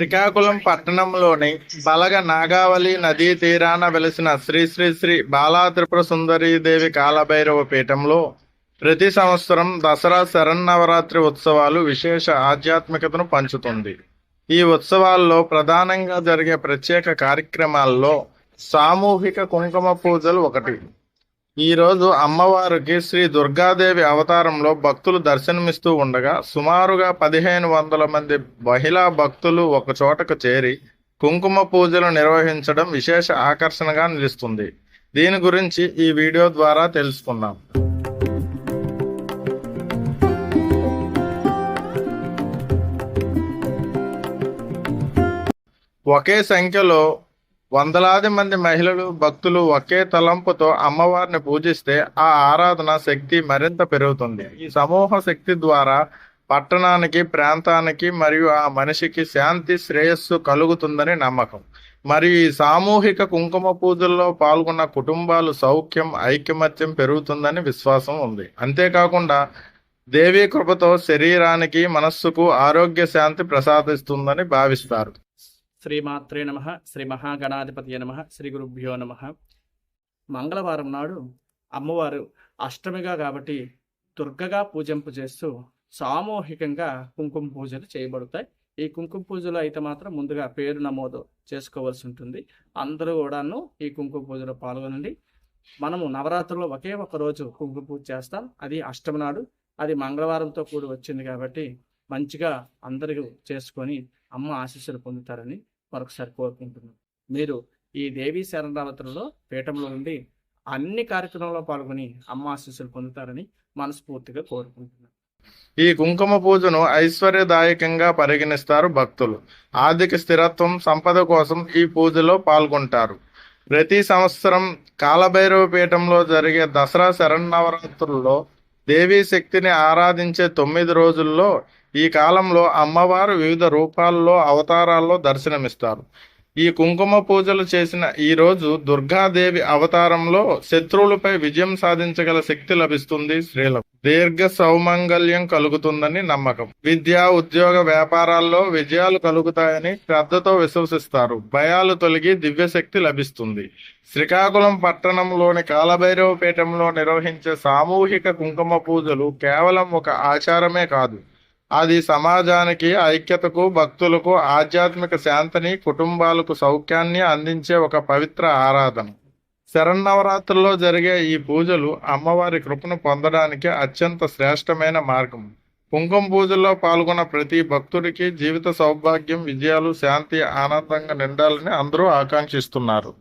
శ్రీకాకుళం పట్టణంలోని బలగ నాగావళి నదీ తీరాన వెలిసిన శ్రీ శ్రీ శ్రీ బాలా త్రిపుర సుందరీ దేవి కాలభైరవ పీఠంలో ప్రతి సంవత్సరం దసరా శరన్నవరాత్రి ఉత్సవాలు విశేష ఆధ్యాత్మికతను పంచుతుంది. ఈ ఉత్సవాల్లో ప్రధానంగా జరిగే ప్రత్యేక కార్యక్రమాల్లో సామూహిక కుంకుమ పూజలు ఒకటి. ఈరోజు అమ్మవారికి శ్రీ దుర్గాదేవి అవతారంలో భక్తులు దర్శనమిస్తూ ఉండగా సుమారుగా పదిహేను వందల మంది మహిళా భక్తులు ఒక చోటకు చేరి కుంకుమ పూజలు నిర్వహించడం విశేష ఆకర్షణగా నిలుస్తుంది. దీని గురించి ఈ వీడియో ద్వారా తెలుసుకుందాం. ఒకే సంఖ్యలో వందలాది మంది మహిళలు భక్తులు ఒకే తలంపుతో అమ్మవారిని పూజిస్తే ఆ ఆరాధన శక్తి మరింత పెరుగుతుంది. ఈ సమూహ శక్తి ద్వారా పట్టణానికి ప్రాంతానికి మరియు ఆ మనిషికి శాంతి శ్రేయస్సు కలుగుతుందని నమ్మకం. మరియు ఈ సామూహిక కుంకుమ పూజల్లో పాల్గొన్న కుటుంబాలు సౌఖ్యం ఐకమత్యం పెరుగుతుందని విశ్వాసం ఉంది. అంతేకాకుండా దేవీ కృపతో శరీరానికి మనస్సుకు ఆరోగ్య శాంతి ప్రసాదిస్తుందని భావిస్తారు. శ్రీమాత్రే నమ శ్రీ మహాగణాధిపతి నమ శ్రీ గురుభ్యో నమ. మంగళవారం నాడు అమ్మవారు అష్టమిగా కాబట్టి దుర్గగా పూజింపు చేస్తూ సామూహికంగా కుంకుమ పూజలు చేయబడతాయి. ఈ కుంకుమ పూజలో అయితే మాత్రం ముందుగా పేరు నమోదు చేసుకోవాల్సి ఉంటుంది. అందరూ కూడాను ఈ కుంకుమ పూజలో పాల్గొనండి. మనము నవరాత్రుల్లో ఒకే ఒక రోజు కుంకుమ పూజ చేస్తాం. అది అష్టమి నాడు. అది మంగళవారంతో కూడి వచ్చింది కాబట్టి మంచిగా అందరూ చేసుకొని అమ్మ ఆశీస్సులు పొందుతారని మరొకసారి కోరుకుంటున్నాను మీరు ఈ దేవీ శరణావతులలో పీఠంలో ఉండి అన్ని కార్యక్రమంలో పాల్గొని అమ్మ ఆశీస్సులు పొందుతారని మనస్ఫూర్తిగా కోరుకుంటున్నాను. ఈ కుంకుమ పూజను ఐశ్వర్యదాయకంగా పరిగణిస్తారు భక్తులు. ఆర్థిక స్థిరత్వం సంపద కోసం ఈ పూజలో పాల్గొంటారు. ప్రతి సంవత్సరం కాలభైరవ పీఠంలో జరిగే దసరా శరన్నవరాత్రుల్లో దేవీ శక్తిని ఆరాధించే తొమ్మిది రోజుల్లో ఈ కాలంలో అమ్మవారు వివిధ రూపాల్లో అవతారాల్లో దర్శనమిస్తారు. ఈ కుంకుమ పూజలు చేసిన ఈ రోజు దుర్గాదేవి అవతారంలో శత్రువులపై విజయం సాధించగల శక్తి లభిస్తుంది స్త్రీలకు దీర్ఘ సౌమంగళ్యం కలుగుతుందని నమ్మకం. విద్య ఉద్యోగ వ్యాపారాల్లో విజయాలు కలుగుతాయని శ్రద్ధతో విశ్వసిస్తారు. భయాలు తొలగి దివ్యశక్తి లభిస్తుంది. శ్రీకాకుళం పట్టణంలోని కాలభైరవపేటంలో నిర్వహించే సామూహిక కుంకుమ పూజలు కేవలం ఒక ఆచారమే కాదు. అది సమాజానికి ఐక్యతకు భక్తులకు ఆధ్యాత్మిక శాంతిని కుటుంబాలకు సౌఖ్యాన్ని అందించే ఒక పవిత్ర ఆరాధన. శరన్నవరాత్రుల్లో జరిగే ఈ పూజలు అమ్మవారి కృపను పొందడానికి అత్యంత శ్రేష్టమైన మార్గం. కుంకుమ పూజల్లో పాల్గొన్న ప్రతి భక్తుడికి జీవిత సౌభాగ్యం విజయాలు శాంతి ఆనందంగా నిండాలని అందరూ ఆకాంక్షిస్తున్నారు.